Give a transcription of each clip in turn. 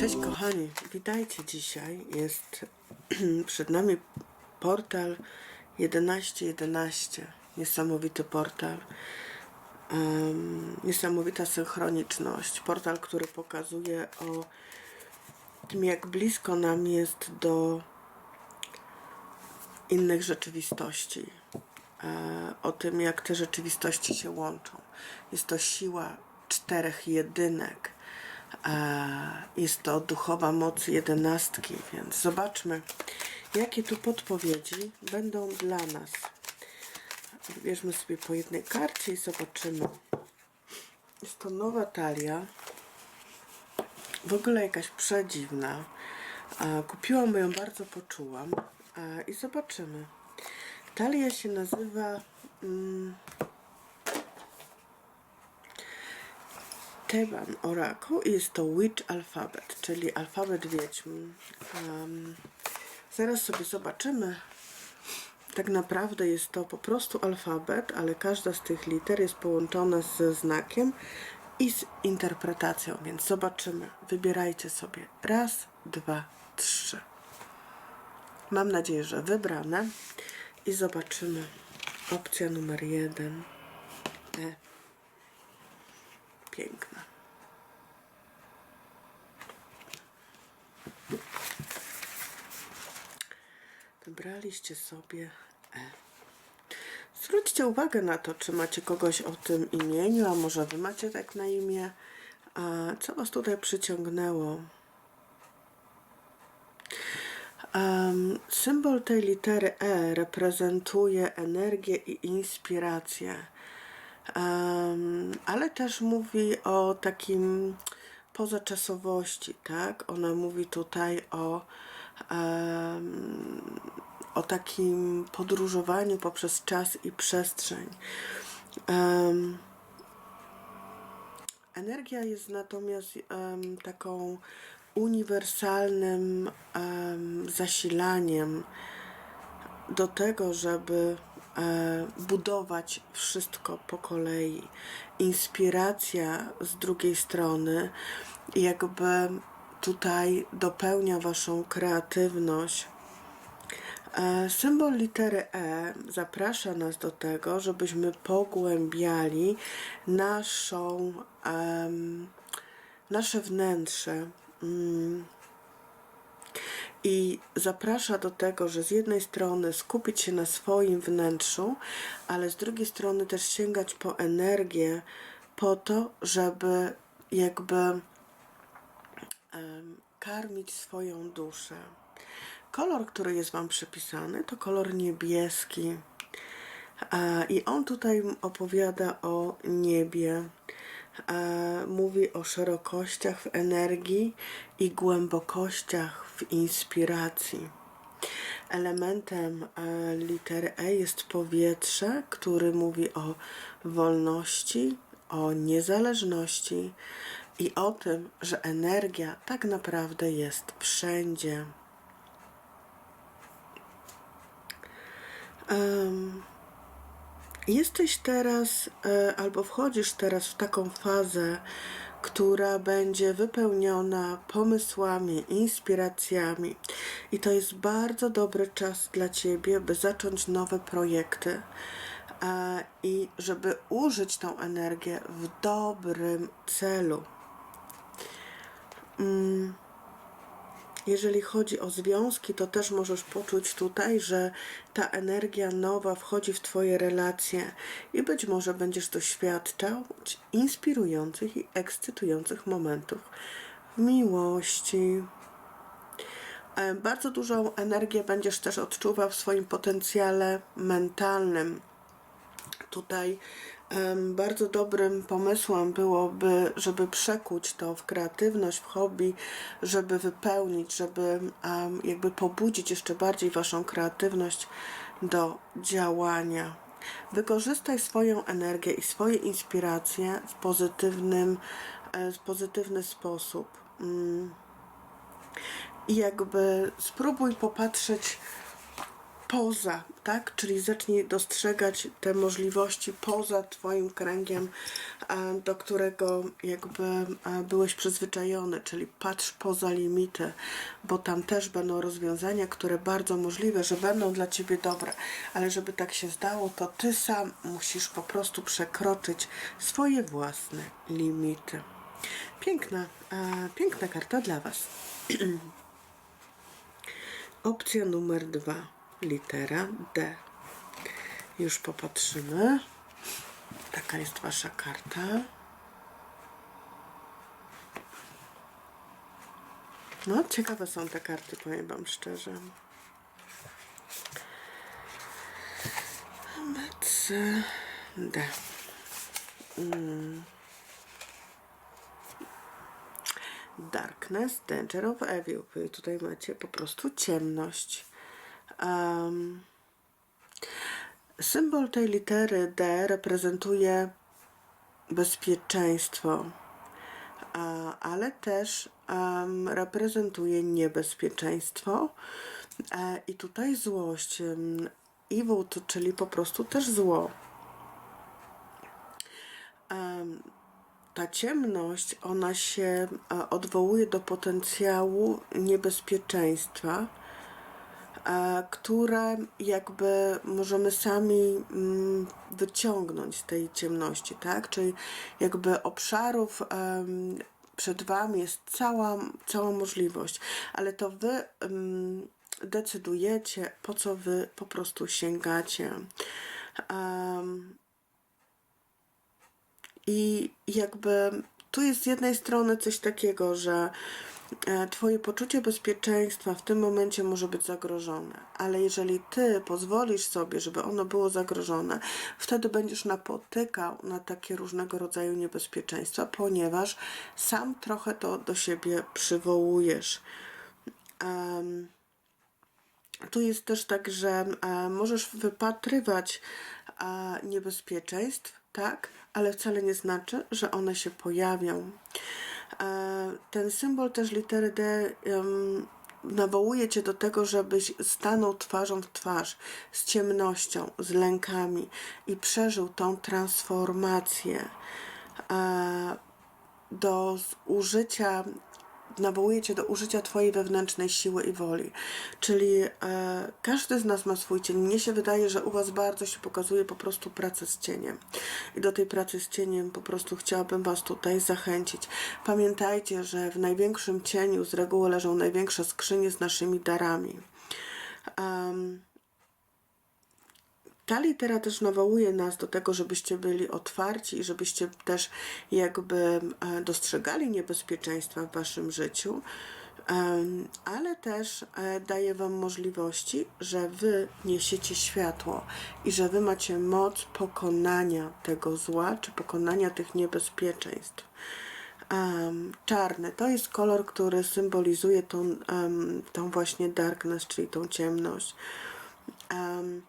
Cześć kochani, witajcie dzisiaj. Jest przed nami portal 1111. Niesamowity portal. Em, niesamowita synchroniczność. Portal, który pokazuje o tym, jak blisko nam jest do innych rzeczywistości. E, o tym, jak te rzeczywistości się łączą. Jest to siła czterech jedynek. Jest to duchowa moc jedenastki, więc zobaczmy, jakie tu podpowiedzi będą dla nas. Wybierzmy sobie po jednej karcie i zobaczymy. Jest to nowa talia. W ogóle jakaś przedziwna. Kupiłam, ją bardzo poczułam. I zobaczymy. Talia się nazywa mm, Teban Oracle i jest to Witch Alphabet, czyli alfabet wiedźm. Um, zaraz sobie zobaczymy. Tak naprawdę jest to po prostu alfabet, ale każda z tych liter jest połączona ze znakiem i z interpretacją, więc zobaczymy. Wybierajcie sobie raz, dwa, trzy. Mam nadzieję, że wybrane. I zobaczymy. Opcja numer jeden. E. Piękna. Wybraliście sobie E. Zwróćcie uwagę na to, czy macie kogoś o tym imieniu, a może wy macie tak na imię. A co was tutaj przyciągnęło? Em, symbol tej litery E reprezentuje energię i inspirację, ale też mówi o takim pozaczasowości, tak? Ona mówi tutaj o, o takim podróżowaniu poprzez czas i przestrzeń. Energia jest natomiast em, taką uniwersalnym em, zasilaniem do tego, żeby budować wszystko po kolei. Inspiracja z drugiej strony jakby tutaj dopełnia Waszą kreatywność. E, Symbol litery E zaprasza nas do tego, żebyśmy pogłębiali naszą, em, nasze wnętrze. Mm. I zaprasza do tego, że z jednej strony skupić się na swoim wnętrzu, ale z drugiej strony też sięgać po energię, po to, żeby jakby karmić swoją duszę. Kolor, który jest Wam przypisany, to kolor niebieski. I on tutaj opowiada o niebie. E, Mówi o szerokościach w energii i głębokościach w inspiracji. Elementem e, litery E jest powietrze, który mówi o wolności, o niezależności i o tym, że energia tak naprawdę jest wszędzie. Em, Jesteś teraz, e, albo wchodzisz teraz w taką fazę, która będzie wypełniona pomysłami, inspiracjami, i to jest bardzo dobry czas dla ciebie, by zacząć nowe projekty e, i żeby użyć tą energię w dobrym celu. Mm. Jeżeli chodzi o związki, to też możesz poczuć tutaj, że ta energia nowa wchodzi w Twoje relacje i być może będziesz doświadczał inspirujących i ekscytujących momentów w miłości. E, Bardzo dużą energię będziesz też odczuwał w swoim potencjale mentalnym tutaj bardzo dobrym pomysłem byłoby, żeby przekuć to w kreatywność, w hobby, żeby wypełnić, żeby jakby pobudzić jeszcze bardziej Waszą kreatywność do działania. Wykorzystaj swoją energię i swoje inspiracje w pozytywnym, e, w pozytywny sposób. Mm. I jakby spróbuj popatrzeć poza, tak? Czyli zacznij dostrzegać te możliwości poza Twoim kręgiem, e, do którego jakby e, byłeś przyzwyczajony, czyli patrz poza limity, bo tam też będą rozwiązania, które bardzo możliwe, że będą dla Ciebie dobre, ale żeby tak się zdało, to Ty sam musisz po prostu przekroczyć swoje własne limity. Piękna, e, piękna karta dla Was. Opcja numer dwa, litera D. Już popatrzymy. Taka jest Wasza karta. No, ciekawe są te karty, powiem Wam szczerze. C, D. Mm. Darkness, Danger of Evil. Tutaj macie po prostu ciemność. Um, symbol tej litery D reprezentuje bezpieczeństwo, ale też reprezentuje niebezpieczeństwo. E, I tutaj złość. Evil, czyli po prostu też zło. Ta ciemność, ona się e, odwołuje do potencjału niebezpieczeństwa, które jakby możemy sami mm, wyciągnąć z tej ciemności, tak? Czyli jakby obszarów przed Wami jest cała, cała możliwość, ale to Wy decydujecie, po co Wy po prostu sięgacie. I jakby tu jest z jednej strony coś takiego, że e, Twoje poczucie bezpieczeństwa w tym momencie może być zagrożone, ale jeżeli Ty pozwolisz sobie, żeby ono było zagrożone, wtedy będziesz napotykał na takie różnego rodzaju niebezpieczeństwa, ponieważ sam trochę to do siebie przywołujesz. Um, tu jest też tak, że e, możesz wypatrywać e, niebezpieczeństw, tak, ale wcale nie znaczy, że one się pojawią. E, ten symbol też litery D nawołuje cię do tego, żebyś stanął twarzą w twarz z ciemnością, z lękami i przeżył tą transformację e, do użycia nawołuje cię do użycia Twojej wewnętrznej siły i woli. Czyli e, każdy z nas ma swój cień. Mnie się wydaje, że u Was bardzo się pokazuje po prostu pracę z cieniem. I do tej pracy z cieniem po prostu chciałabym Was tutaj zachęcić. Pamiętajcie, że w największym cieniu z reguły leżą największe skrzynie z naszymi darami. Um, ta litera też nawołuje nas do tego, żebyście byli otwarci i żebyście też jakby e, dostrzegali niebezpieczeństwa w waszym życiu, ale też e, daje wam możliwości, że wy niesiecie światło i że wy macie moc pokonania tego zła czy pokonania tych niebezpieczeństw. Um, czarny to jest kolor, który symbolizuje tą, um, tą właśnie darkness, czyli tą ciemność. Um,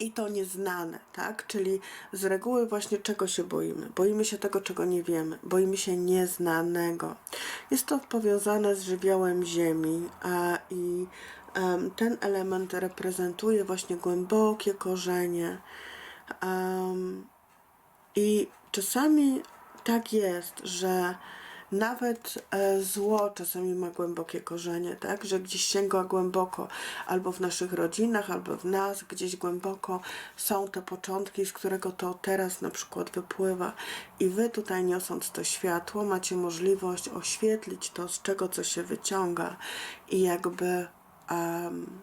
i to nieznane, tak? Czyli z reguły właśnie czego się boimy? Boimy się tego, czego nie wiemy. Boimy się nieznanego. Jest to powiązane z żywiołem ziemi a, i um, ten element reprezentuje właśnie głębokie korzenie. Um, I czasami tak jest, że nawet e, zło czasami ma głębokie korzenie, tak? Że gdzieś sięga głęboko, albo w naszych rodzinach, albo w nas, gdzieś głęboko są te początki, z którego to teraz na przykład wypływa. I wy tutaj niosąc to światło, macie możliwość oświetlić to, z czego co się wyciąga i jakby um,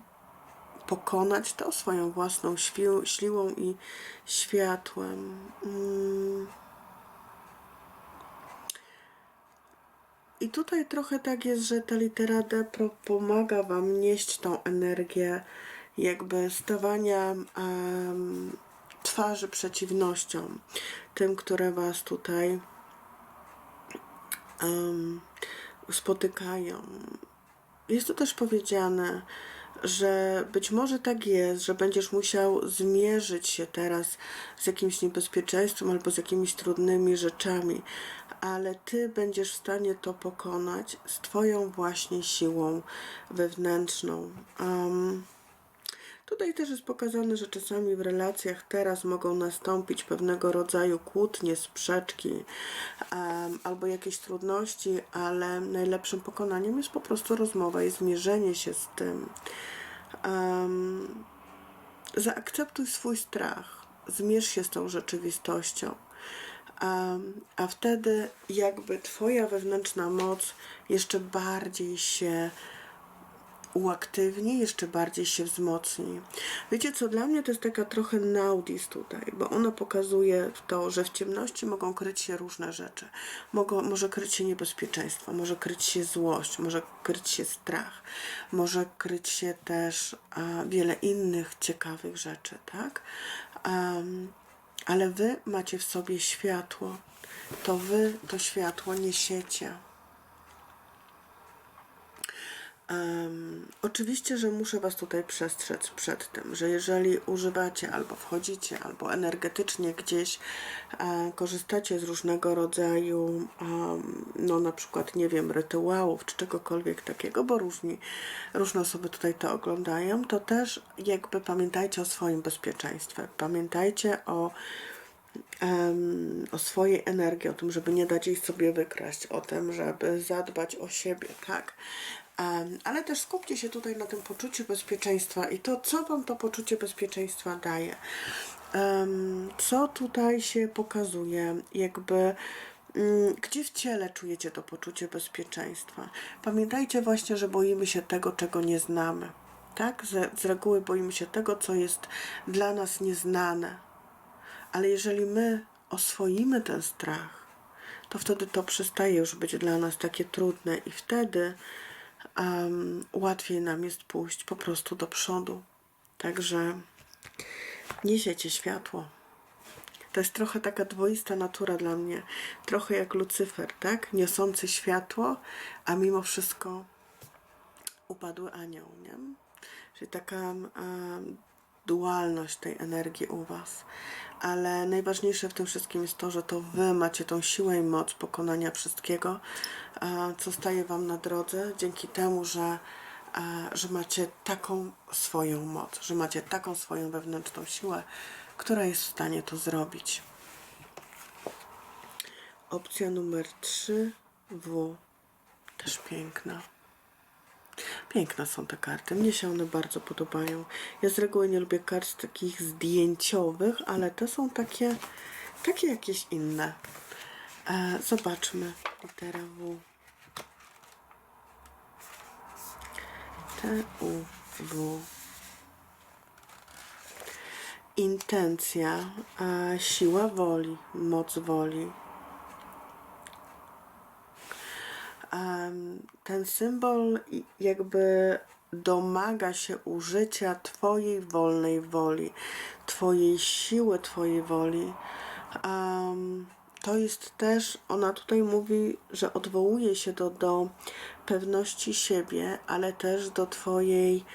pokonać to swoją własną siłą i światłem. Mm. I tutaj trochę tak jest, że ta litera D pomaga Wam nieść tą energię jakby stawania um, twarzy przeciwnościom, tym, które Was tutaj um, spotykają. Jest to też powiedziane, że być może tak jest, że będziesz musiał zmierzyć się teraz z jakimś niebezpieczeństwem albo z jakimiś trudnymi rzeczami, ale ty będziesz w stanie to pokonać z Twoją właśnie siłą wewnętrzną. Um, Tutaj też jest pokazane, że czasami w relacjach teraz mogą nastąpić pewnego rodzaju kłótnie, sprzeczki em, albo jakieś trudności, ale najlepszym pokonaniem jest po prostu rozmowa i zmierzenie się z tym. Em, zaakceptuj swój strach, zmierz się z tą rzeczywistością. A, a wtedy jakby Twoja wewnętrzna moc jeszcze bardziej się uaktywni, jeszcze bardziej się wzmocni. Wiecie co, dla mnie to jest taka trochę naudis tutaj, bo ona pokazuje to, że w ciemności mogą kryć się różne rzeczy. Mogą, może kryć się niebezpieczeństwo, może kryć się złość, może kryć się strach, może kryć się też a, wiele innych ciekawych rzeczy, tak? Um, ale wy macie w sobie światło. To wy to światło niesiecie. Um, oczywiście, że muszę Was tutaj przestrzec przed tym, że jeżeli używacie albo wchodzicie, albo energetycznie gdzieś e, korzystacie z różnego rodzaju, um, no na przykład, nie wiem, rytuałów czy czegokolwiek takiego, bo różni, różne osoby tutaj to oglądają, to też jakby pamiętajcie o swoim bezpieczeństwie. Pamiętajcie o o swojej energii, o tym, żeby nie dać jej sobie wykraść, o tym, żeby zadbać o siebie, tak? Ale też skupcie się tutaj na tym poczuciu bezpieczeństwa i to, co Wam to poczucie bezpieczeństwa daje. Co tutaj się pokazuje, jakby mm, gdzie w ciele czujecie to poczucie bezpieczeństwa. Pamiętajcie właśnie, że boimy się tego, czego nie znamy. Tak? Z, z reguły boimy się tego, co jest dla nas nieznane. Ale jeżeli my oswoimy ten strach, to wtedy to przestaje już być dla nas takie trudne i wtedy um, łatwiej nam jest pójść po prostu do przodu. Także niesiecie światło. To jest trochę taka dwoista natura dla mnie. Trochę jak Lucyfer, tak? Niosący światło, a mimo wszystko upadły anioł, nie? Czyli taka um, dualność tej energii u Was. Ale najważniejsze w tym wszystkim jest to, że to Wy macie tą siłę i moc pokonania wszystkiego, e, co staje Wam na drodze, dzięki temu, że, e, że macie taką swoją moc, że macie taką swoją wewnętrzną siłę, która jest w stanie to zrobić. Opcja numer 3 W. Też piękna. Piękne są te karty. Mnie się one bardzo podobają. Ja z reguły nie lubię kart takich zdjęciowych, ale te są takie, takie jakieś inne. E, zobaczmy. Litera W. T, U, W. Intencja, a siła woli, moc woli. Ten symbol jakby domaga się użycia Twojej wolnej woli, Twojej siły, Twojej woli. Em, to jest też, ona tutaj mówi, że odwołuje się do, do pewności siebie, ale też do Twojej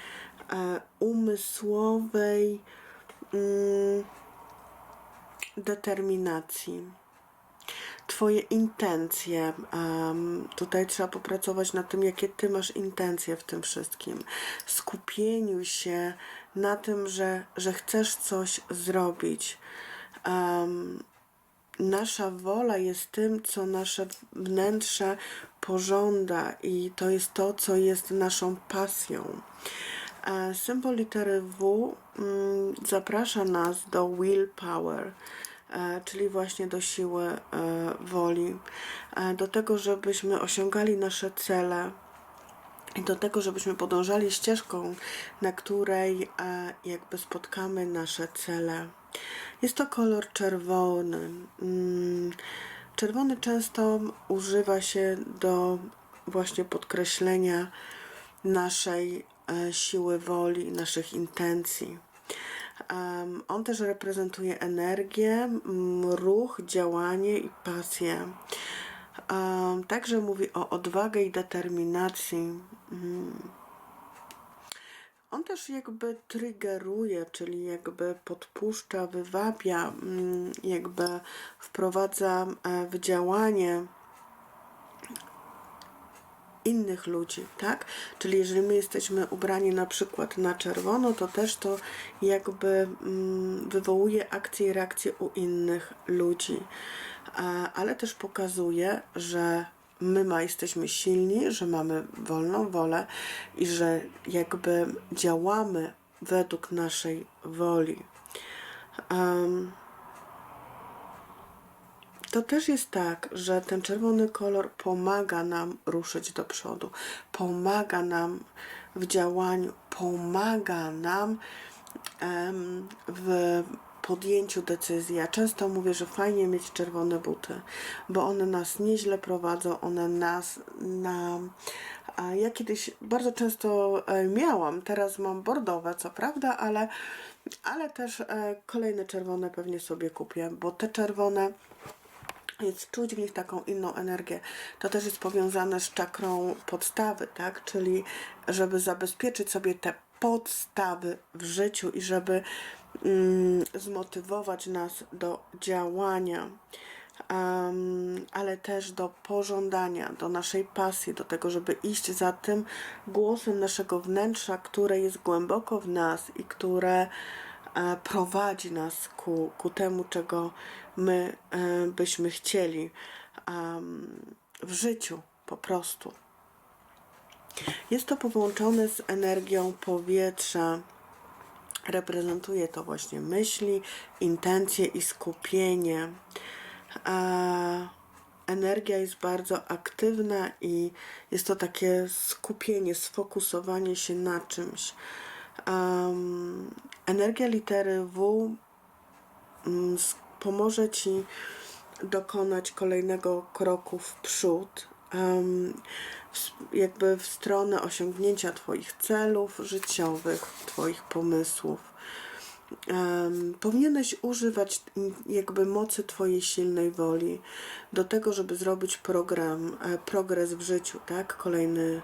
e, umysłowej mm, determinacji. Twoje intencje. Um, tutaj trzeba popracować nad tym, jakie Ty masz intencje w tym wszystkim. Skupieniu się na tym, że, że chcesz coś zrobić. Um, nasza wola jest tym, co nasze wnętrze pożąda, i to jest to, co jest naszą pasją. E, Symbol litery W mm, zaprasza nas do willpower, czyli właśnie do siły e, woli, e, do tego, żebyśmy osiągali nasze cele i do tego, żebyśmy podążali ścieżką, na której e, jakby spotkamy nasze cele. Jest to kolor czerwony. Mm, Czerwony często używa się do właśnie podkreślenia naszej e, siły woli, naszych intencji. Em, On też reprezentuje energię, ruch, działanie i pasję. Em, Także mówi o odwagę i determinacji. Mm. On też jakby triggeruje, czyli jakby podpuszcza, wywabia, mm, jakby wprowadza e, w działanie innych ludzi, tak? Czyli jeżeli my jesteśmy ubrani na przykład na czerwono, to też to jakby mm, wywołuje akcje i reakcje u innych ludzi. A, ale też pokazuje, że my ma, jesteśmy silni, że mamy wolną wolę i że jakby działamy według naszej woli. Em, to też jest tak, że ten czerwony kolor pomaga nam ruszyć do przodu, pomaga nam w działaniu, pomaga nam w podjęciu decyzji. Ja często mówię, że fajnie mieć czerwone buty, bo one nas nieźle prowadzą, one nas na. Ja kiedyś bardzo często e, miałam, teraz mam bordowe, co prawda, ale, ale też e, kolejne czerwone pewnie sobie kupię, bo te czerwone jest czuć w nich taką inną energię. To też jest powiązane z czakrą podstawy, tak? Czyli żeby zabezpieczyć sobie te podstawy w życiu i żeby mm, zmotywować nas do działania, um, ale też do pożądania, do naszej pasji, do tego, żeby iść za tym głosem naszego wnętrza, które jest głęboko w nas i które prowadzi nas ku, ku temu, czego my e, byśmy chcieli w życiu po prostu. Jest to połączone z energią powietrza. Reprezentuje to właśnie myśli, intencje i skupienie. A energia jest bardzo aktywna i jest to takie skupienie, sfokusowanie się na czymś. Um, energia litery W mm, pomoże Ci dokonać kolejnego kroku w przód, jakby w stronę osiągnięcia Twoich celów życiowych, Twoich pomysłów. Powinieneś używać jakby mocy Twojej silnej woli do tego, żeby zrobić program, e, progres w życiu, tak? Kolejny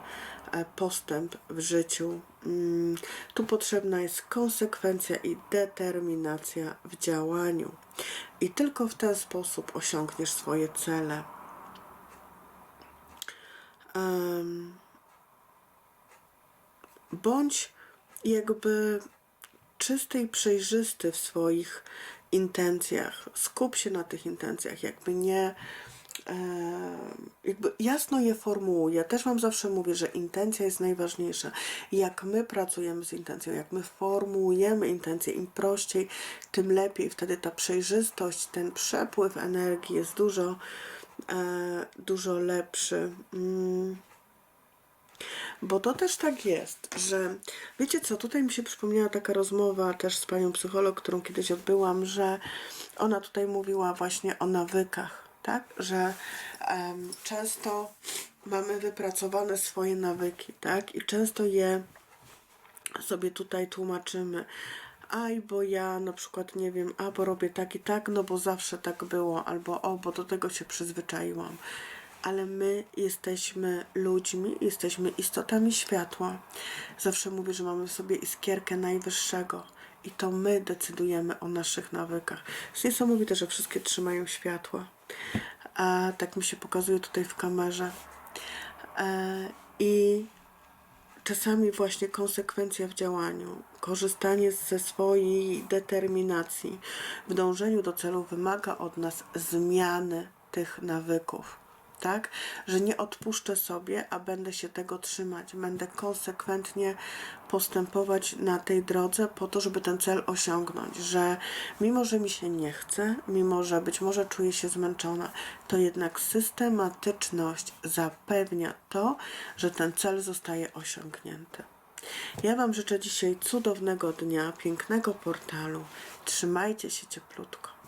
e, postęp w życiu. Mm, Tu potrzebna jest konsekwencja i determinacja w działaniu. I tylko w ten sposób osiągniesz swoje cele. Bądź jakby czysty i przejrzysty w swoich intencjach. Skup się na tych intencjach, jakby nie. Jakby jasno je formułuj. Ja też Wam zawsze mówię, że intencja jest najważniejsza. Jak my pracujemy z intencją, jak my formułujemy intencję, im prościej, tym lepiej. Wtedy ta przejrzystość, ten przepływ energii jest dużo, e, dużo lepszy. Mm. Bo to też tak jest, że wiecie co, tutaj mi się przypomniała taka rozmowa też z panią psycholog, którą kiedyś odbyłam, że ona tutaj mówiła właśnie o nawykach, tak? Że em, często mamy wypracowane swoje nawyki, tak? I często je sobie tutaj tłumaczymy. Aj, bo ja na przykład nie wiem, a bo robię tak i tak, no bo zawsze tak było, albo o, bo do tego się przyzwyczaiłam. Ale my jesteśmy ludźmi, jesteśmy istotami światła. Zawsze mówię, że mamy w sobie iskierkę najwyższego i to my decydujemy o naszych nawykach. Jest niesamowite, że wszystkie trzymają światła. A tak mi się pokazuje tutaj w kamerze. E, I czasami właśnie konsekwencja w działaniu, korzystanie ze swojej determinacji w dążeniu do celu wymaga od nas zmiany tych nawyków. Tak, że nie odpuszczę sobie, a będę się tego trzymać. Będę konsekwentnie postępować na tej drodze po to, żeby ten cel osiągnąć. Że mimo, że mi się nie chce, mimo, że być może czuję się zmęczona, to jednak systematyczność zapewnia to, że ten cel zostaje osiągnięty. Ja Wam życzę dzisiaj cudownego dnia, pięknego portalu. Trzymajcie się cieplutko.